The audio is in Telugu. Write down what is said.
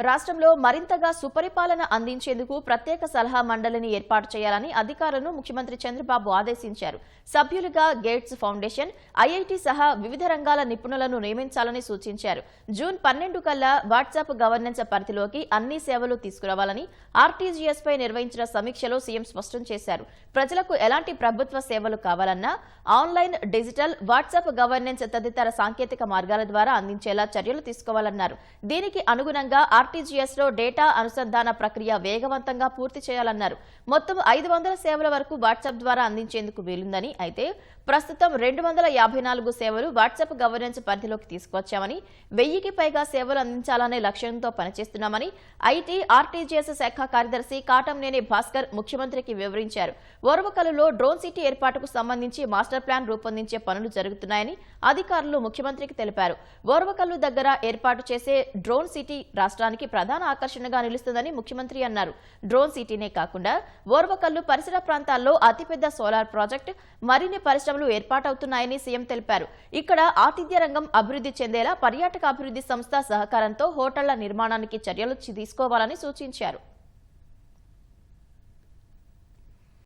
రాష్ట్రంలో మరింతగా సుపరిపాలన అందించేందుకు ప్రత్యేక సలహా మండలిని ఏర్పాటు చేయాలని అధికారులను ముఖ్యమంత్రి చంద్రబాబు ఆదేశించారు. సభ్యులుగా గేట్స్ ఫౌండేషన్ ఐఐటి సహా వివిధ రంగాల నిపుణులను నియమించాలని సూచించారు. జూన్ పన్నెండు కల్లా వాట్సాప్ గవర్నెన్స్ పరిధిలోకి అన్ని సేవలు తీసుకురావాలని ఆర్టీజీఎస్ పై నిర్వహించిన సమీక్షలో సీఎం స్పష్టం చేశారు. ప్రజలకు ఎలాంటి ప్రభుత్వ సేవలు కావాలన్నా ఆన్లైన్ డిజిటల్ వాట్సాప్ గవర్నెన్స్ తదితర సాంకేతిక మార్గాల ద్వారా అందించేలా చర్యలు తీసుకోవాలన్నారు. దీనికి అనుగుణంగా ఆర్టీజీఎస్లో డేటా అనుసంధాన ప్రక్రియ వేగవంతంగా పూర్తి చేయాలన్నారు. మొత్తం ఐదు వందల సేవల వరకు వాట్సాప్ ద్వారా అందించేందుకు వీలుందని అయితే ప్రస్తుతం రెండు వందల యాభై నాలుగు సేవలు వాట్సాప్ గవర్నెన్స్ పరిధిలోకి తీసుకొచ్చామని వెయ్యికి పైగా సేవలు అందించాలనే లక్ష్యంతో పనిచేస్తున్నామని ఐటీ ఆర్టీజీఎస్ శాఖ కార్యదర్శి కాటంనేని భాస్కర్ ముఖ్యమంత్రికి వివరించారు. ఓర్వకల్లులో డ్రోన్ సిటీ ఏర్పాటుకు సంబంధించి మాస్టర్ ప్లాన్ రూపొందించే పనులు జరుగుతున్నాయని అధికారులు ముఖ్యమంత్రికి తెలిపారు. ఓర్వకల్లు దగ్గర ఏర్పాటు చేసే డ్రోన్ సిటీ రాష్ట్రానికి ప్రధాన ఆకర్షణగా నిలుస్తుందని ముఖ్యమంత్రి అన్నారు. డ్రోన్ సిటీనే కాకుండా ఓర్వకల్లు పరిసర ప్రాంతాల్లో అతిపెద్ద సోలార్ ప్రాజెక్ట్ మరిన్ని పరిశ్రమలు ఏర్పాటవుతున్నాయని సీఎం తెలిపారు. ఇక్కడ ఆతిథ్య రంగం అభివృద్ధి చెందేలా పర్యాటక అభివృద్ధి సంస్థ సహకారంతో హోటళ్ళ నిర్మాణానికి చర్యలు తీసుకోవాలని సూచించారు.